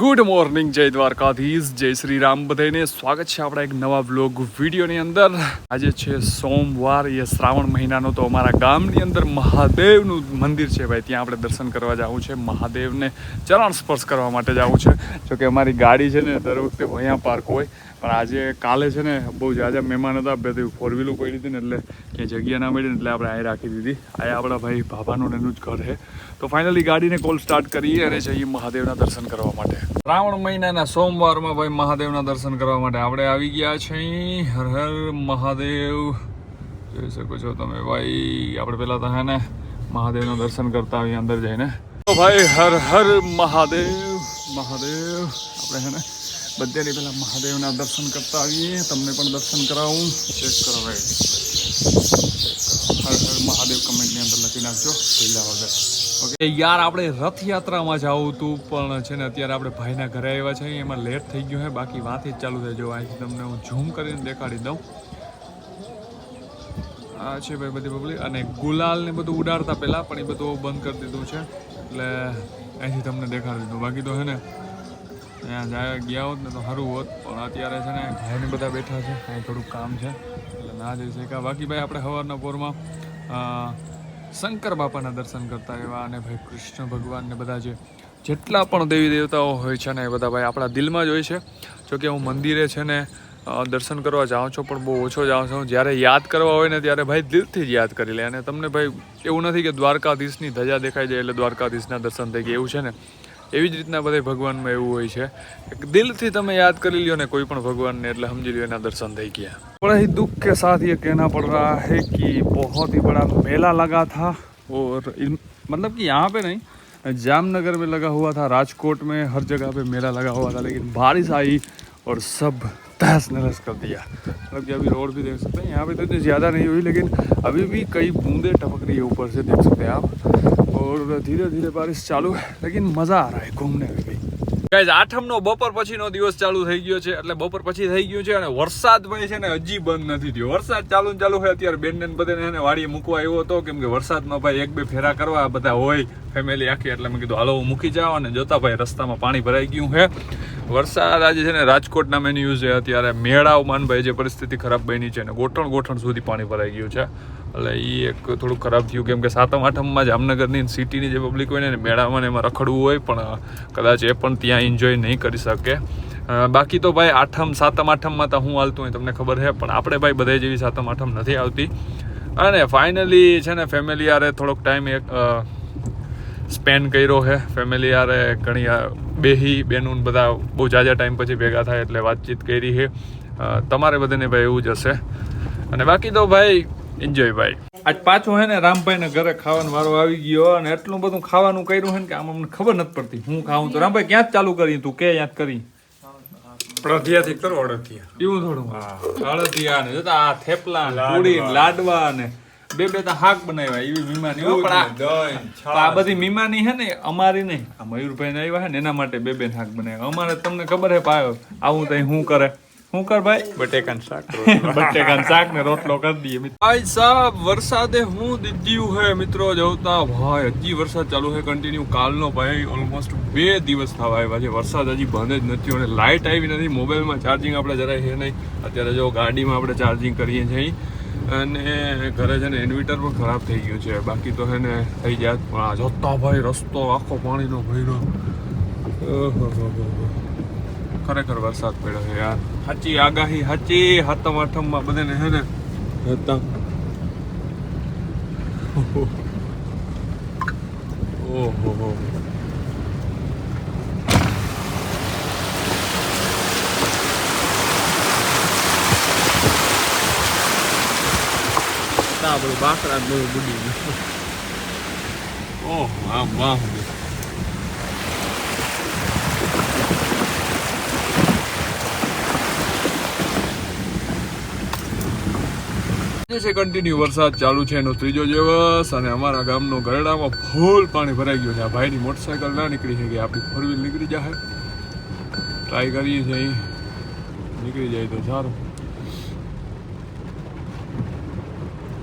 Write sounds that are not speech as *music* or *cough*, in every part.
Good morning જય દ્વારકાધીશ જય શ્રી રામ બધાને સ્વાગત છે આપણા એક નવા વ્લોગ વિડીયોની અંદર. આજે છે સોમવાર એ શ્રાવણ મહિનાનો, તો અમારા ગામની અંદર મહાદેવનું મંદિર છે ભાઈ. ત્યાં આપણે દર્શન કરવા જવું છે. મહાદેવને ચરણ સ્પર્શ કરવા માટે જવું છે. જોકે અમારી ગાડી છે ને, દર વખતે અહીંયા પાર્ક હોય. પણ આજે કાલે છે ને, બહુ જાજા મહેમાન હતા. બધી ફોર વ્હીલો પડી હતી ને, એટલે ક્યાંય જગ્યા ના મળી ને, એટલે આપણે અહીં રાખી દીધી. આ આપણા ભાઈ ભાભાનું એનું જ ઘર છે. તો ફાઇનલી ગાડીને કોલ સ્ટાર્ટ કરીએ અને જઈએ મહાદેવના દર્શન કરવા માટે. શ્રાવણ મહિનાના સોમવારમાં ભાઈ મહાદેવના દર્શન કરવા માટે આપણે આવી ગયા છે અહીં. હર હર મહાદેવ. જોઈ શકો છો તમે ભાઈ, આપણે પહેલાં તો હે મહાદેવના દર્શન કરતા આવીએ અંદર જઈને. તો ભાઈ, હર હર મહાદેવ મહાદેવ. આપણે હે ને બધાની પહેલાં મહાદેવના દર્શન કરતા આવીએ. તમને પણ દર્શન કરાવું. ચેક કરો ભાઈ. હર હર મહાદેવ કમેન્ટની અંદર લખી નાખજો. પહેલા વગર. ઓકે. યાર, આપણે રથયાત્રામાં જવું હતું પણ છે ને અત્યારે આપણે ભાઈના ઘરે આવ્યા છે, એમાં લેટ થઈ ગયું છે બાકી વાંથી જ ચાલુ થઈ જો અહીંથી તમને હું ઝૂમ કરીને દેખાડી દઉં. આ છે ભાઈ બધી પબ્લિક અને ગુલાલ ને બધું ઉડાડતા પહેલા, પણ એ બધું બંધ કરી દીધું છે. એટલે અહીંથી તમને દેખાડી દીધું. બાકી તો છે ને, ત્યાં જાય ગયા હોત ને તો સારું હોત, પણ અત્યારે છે ને ભાઈને બધા બેઠા છે, અહીં થોડુંક કામ છે. એટલે ના જઈ શક્યા. બાકી ભાઈ, આપણે સવારના પોરમાં શંકર બાપાના દર્શન કરતા એવા અને ભાઈ કૃષ્ણ ભગવાનને બધા જે જેટલા પણ દેવી દેવતાઓ હોય છે ને એ બધા ભાઈ આપણા દિલમાં જ હોય છે. જોકે હું મંદિરે છે ને દર્શન કરવા જાઉં છું પણ બહુ ઓછો જાઉં છું. જ્યારે યાદ કરવા હોય ને ત્યારે ભાઈ દિલથી જ યાદ કરી લે. અને તમને ભાઈ એવું નથી કે દ્વારકાધીશની ધજા દેખાઈ જાય એટલે દ્વારકાધીશના દર્શન થઈ ગયા. એવું છે ને? એવી જ રીતના બધા ભગવાનમાં એવું હોય છે કે દિલથી તમે યાદ કરી લ્યો ને કોઈ પણ ભગવાનને એટલે સમજી લ્યો એના દર્શન થઈ ગયા बड़ा ही दुख के साथ ये कहना पड़ रहा है कि बहुत ही बड़ा मेला लगा था और इन- मतलब कि यहाँ पे नहीं जामनगर में लगा हुआ था राजकोट में हर जगह पे मेला लगा हुआ था लेकिन बारिश आई और सब तहस नहस कर दिया मतलब कि अभी रोड भी देख सकते हैं यहाँ पे तो इतनी ज़्यादा नहीं हुई लेकिन अभी भी कई बूंदे टपक रही है ऊपर से देख सकते हैं आप और धीरे धीरे बारिश चालू है लेकिन मज़ा आ रहा है घूमने में भी ગાઈઝ આઠમનો બપોર પછીનો દિવસ ચાલુ થઈ ગયો છે એટલે બપોર પછી થઈ ગયું છે અને વરસાદ ભાઈ છે ને હજી બંધ નથી થયો વરસાદ ચાલુ ને ચાલુ હોય અત્યારે બેન ને બધાને એને વાડીએ મૂકવા આવ્યો હતો કેમ કે વરસાદમાં ભાઈ એક બે ફેરા કરવા બધા હોય ફેમિલી આખી એટલે મેં કીધું હાલો હું મૂકી જાઓ અને જોતા ભાઈ રસ્તામાં પાણી ભરાઈ ગયું છે વરસાદ આજે છે ને રાજકોટના મેન ન્યૂઝ છે. અત્યારે મેળાવમાં માનભાઈ જે પરિસ્થિતિ ખરાબ બની છે ને ગોઠણ ગોઠણ સુધી પાણી ભરાઈ ગયું છે. એટલે એ એક થોડું ખરાબ થયું. કેમ કે સાતમ આઠમમાં જામનગરની સિટીની જે પબ્લિક હોય ને મેળામાં એમાં રખડવું હોય, પણ કદાચ એ પણ ત્યાં એન્જોય નહીં કરી શકે. બાકી તો ભાઈ આઠમ, સાતમ આઠમમાં તો હું હાલતું હોય તમને ખબર છે, પણ આપણે ભાઈ બધા જેવી સાતમ આઠમ નથી આવતી. અને ફાઇનલી છે ને ફેમિલી આરે થોડોક ટાઈમ એક સ્પેન્ડ કર્યો છે ફેમિલી યારે ઘણી બેહી બેનું બધા બહુ જાજા ટાઈમ પછી ભેગા થાય એટલે વાતચીત કરી છે અ, તમારે બધાને ભાઈ એવું જ હશે. અને બાકી તો ભાઈ એન્જોય ભાઈ. આજ પાછું હે ને રામભાઈ ને ઘરે ખાવાનો વારો આવી ગયો અને એટલું બધું ખાવાનું કર્યું છે ને કે આમ અમને ખબર નથી પડતી. હું ખાવું તો. રામભાઈ ક્યાં ચાલુ કરી તું? કે યાદ કરી? પ્રધ્યાથી કરો અડધિયા એવું થોડું. અળદિયા ને જોતા આ થેપલા પૂરી લાડવા ને. બે બે તો હાક બનાવ્યા એવી મીમાની પણ આ- બધી મીમાની હે ને અમારી નહીં. આ મયુરભાઈ ને આવ્યા હે ને એના માટે બે બે હાક બનાવ્યા. અમારે તમને ખબર હે પાયો આવું તઈ શું કરે. શું કર ભાઈ? *laughs* બટેકાન શાક બટેકાન શાક ને રોટલો કરી દઈએ ભાઈ સાહેબ વરસાદે હું દીધ્યું હે મિત્રો જોતા ભાઈ. હજી વરસાદ ચાલુ હે કન્ટિન્યુ કાલનો ભાઈ ઓલમોસ્ટ બે દિવસ થવા આવ્યા છે. વરસાદ હજી બંધ જ નથી અને લાઇટ આવી નથી. મોબાઈલમાં ચાર્જિંગ આપણે જરાય છે નહીં. અત્યારે જો ગાડીમાં આપણે ચાર્જિંગ કરીએ છીએ અને ઘરે છે ને ઇન્વર્ટર પણ ખરાબ થઈ ગયું છે. બાકી તો ને થઈ જાય. પણ આ જોતા ભાઈ, રસ્તો આખો પાણીનો ભર્યો. ખરેખર વરસાદ પડ્યો છે યાર. સાચી આગાહી, સાચી હાથમ આઠમમાં બધાને હે ને હતા. ઓહો હો આ બધું બાકડા જ બધું બુડી ગયું. ઓહ આમ વાહ. છે કન્ટિન્યુ વરસાદ ચાલુ છે, એનો ત્રીજો દિવસ, અને અમારા ગામનો ગરડામાં ફૂલ પાણી ભરાઈ ગયું છે. આ ભાઈની મોટરસાયકલ ના નીકળી શકે આપણી ફોર વ્હીલ નીકળી જાય ટ્રાય કરીએ છીએ નીકળી જાય તો સારું.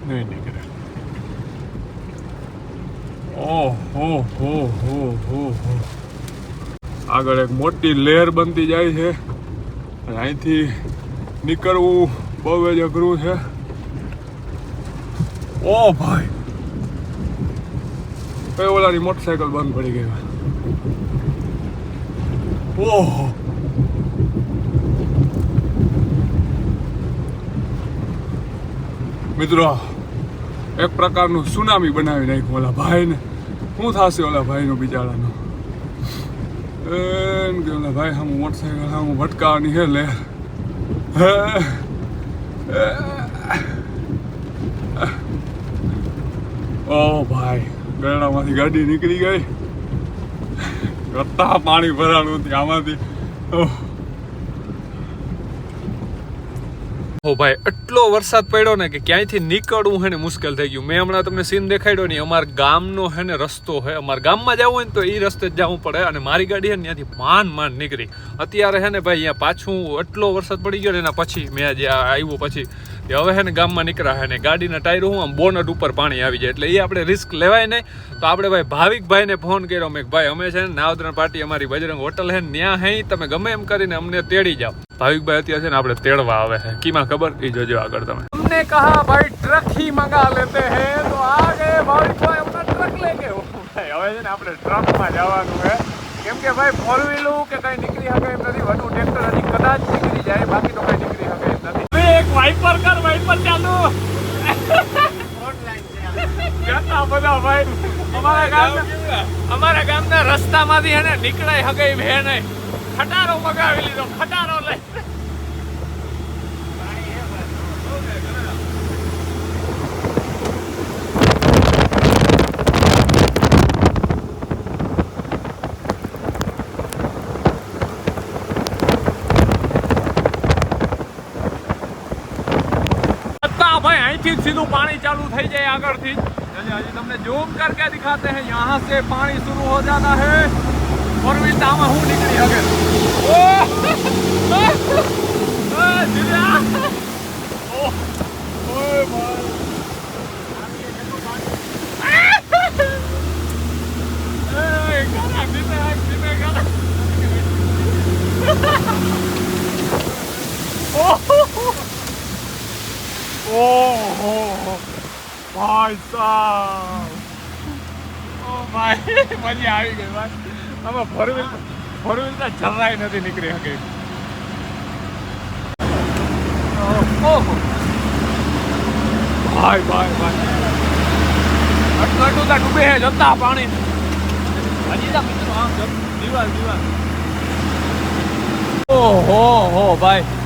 નહીં નીકળે. ઓહ, હો હો હો હો આગળ એક મોટી લહેર બનતી જાય છે. અને અહીંથી નીકળવું બહુ જ અઘરું છે. ઓ ભાઈ. કઈ ઓલાની મોટરસાયકલ બંધ પડી ગઈ ઓહો. મિત્રો એક પ્રકારનું સુનામી બનાવી નાખ્યું ઓલા ભાઈને. શું થશે ઓલા ભાઈનો બિચારાનો? એમ કે ઓલા ભાઈ હમ મોટરસાઇકલ હમ ભટકાવાની છે લે. ઓ ભાઈ ગરડામાંથી ગાડી નીકળી ગઈ. રત્તા પાણી ભરાણું આમાંથી. ઓહ. ઓ ભાઈ, એટલો વરસાદ પડ્યો ને કે ક્યાંયથી નીકળવું હે ને મુશ્કેલ થઈ ગયું. મેં હમણાં તમને સીન દેખાડ્યો ને, અમારા ગામનો હે ને રસ્તો હે, અમારા ગામમાં જવું હોય ને તો એ રસ્તે જ જવું પડે અને મારી ગાડી હે ત્યાંથી માંડ માંડ નીકળી. અત્યારે હે ને ભાઈ, અહીંયા પાછું એટલો વરસાદ પડી ગયો ને, એના પછી મેં જે આવ્યો પછી હવે હે ને ગામમાં નીકળ્યા હે ને, ગાડીના ટાયરો હું આમ બોનટ ઉપર પાણી આવી જાય, એટલે એ આપણે રિસ્ક લેવાય નહીં. તો આપણે ભાઈ ભાવિકભાઈને ફોન કર્યો, મેં ભાઈ, અમે છે ને નાવદરણ પાર્ટી અમારી બજરંગ હોટલ હે ને ત્યાં હે તમે ગમે એમ કરીને અમને તેડી જાઓ. ભાવિકભાઈ અત્યારે છે ને આપણે તેડવા આવે છે. કીમાં ખબર? એ જોજો આગળ તમે. કહા, ભાઈ ટ્રકથી મંગા લેતે હે. તો આ आ गए भाविकભાઈ अपना ट्रक लेके હવે છે ને આપણે ટ્રકમાં જવાનું છે. કેમ કે ભાઈ ફોર વ્હીલું કે કઈ નીકળી શકે એમ નથી. વધુ ટ્રેક્ટર હજી કદાચ નીકળી જાય, બાકી તો કઈ નીકળી શકે એમ નથી. એક વાઇપર કર વાઇપર ચાલુ. જતા બધા ભાઈ. અમારા ગામના અમારા ગામના રસ્તામાંથી એને નીકળાય હગે ભે નહીં ખટારો મગાવી લીધો, ખટારો લઈ સીધું પાણી ચાલू થઈ જાય આગળથી चलिए अभी तुमने जूम करके दिखाते हैं यहाँ से पानी शुरू हो जाता है और विंडा में हूँ निकली अगर ओ ओ जिला ओ ओए ભાઈ સાહેબ ઓ ભાઈ, મજા આવી ગઈ ભાઈ આમાં ફોર વ્હીલ ફોર નથી નીકળી શકે. ઓહો ભાઈ ભાઈ ભાઈ. તો ડૂબે છે, જતા પાણી. હજી તો મિત્રો, આમ દિવાલ દિવાલ. ઓહો, હો, ભાઈ.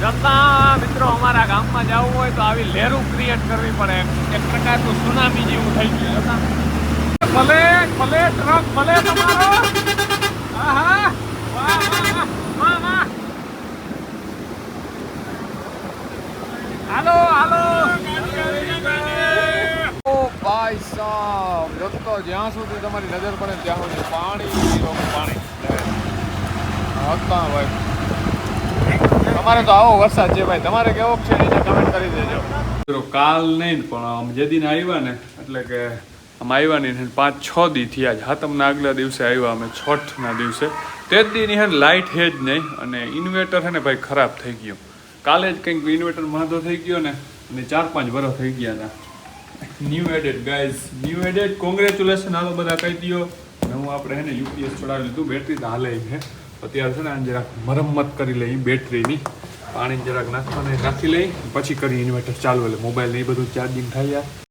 જતા મિત્રો, અમારા ગામમાં જવું હોય તો આવી લહેરું ક્રિએટ કરવી પડે. એક પ્રકારનું સુનામી જેવું થઈ ગયું જતા ભલે ભલે ટ્રક ભલે તમારો. હાલો હાલો. ભાઈ સાહેબ જતો જ્યાં સુધી તમારી નજર પડે ત્યાં સુધી પાણી પાણી. હતા ભાઈ. તમારે તો આવો વરસાદ છે ભાઈ. તમારે કેવો છે નીચે કમેન્ટ કરી દેજો. કાલ નહીં પણ આમ જે દિન આવ્યા ને, એટલે કે આમ આવ્યા નહીં પાંચ છ દી થયા જ હાતમના આગલા દિવસે આવ્યા અમે છઠના દિવસે. તે જ દીની હેન લાઇટ હે જ નહીં, અને ઇન્વર્ટર હે ને ભાઈ ખરાબ થઈ ગયું. કાલે જ કંઈક ઇન્વર્ટર માંધો થઈ ગયો ને, અને ચાર પાંચ વર્ષ થઈ ગયા હતા new added guys new added congratulation હાલો, બધા કહી દો હું આપણે હે ને, યુપીએસ ચડાવી લીધું. બેટરી તો હાલે છે અત્યારે છે ને આને જરાક મરમ્મત કરી લઈ, બેટરીની. પાણી જરાક નાખવાને, નાખી લઈ, પછી કરી ઇન્વર્ટર ચાલુ એટલે મોબાઈલ ને એ બધું ચાર્જિંગ થાય યાર.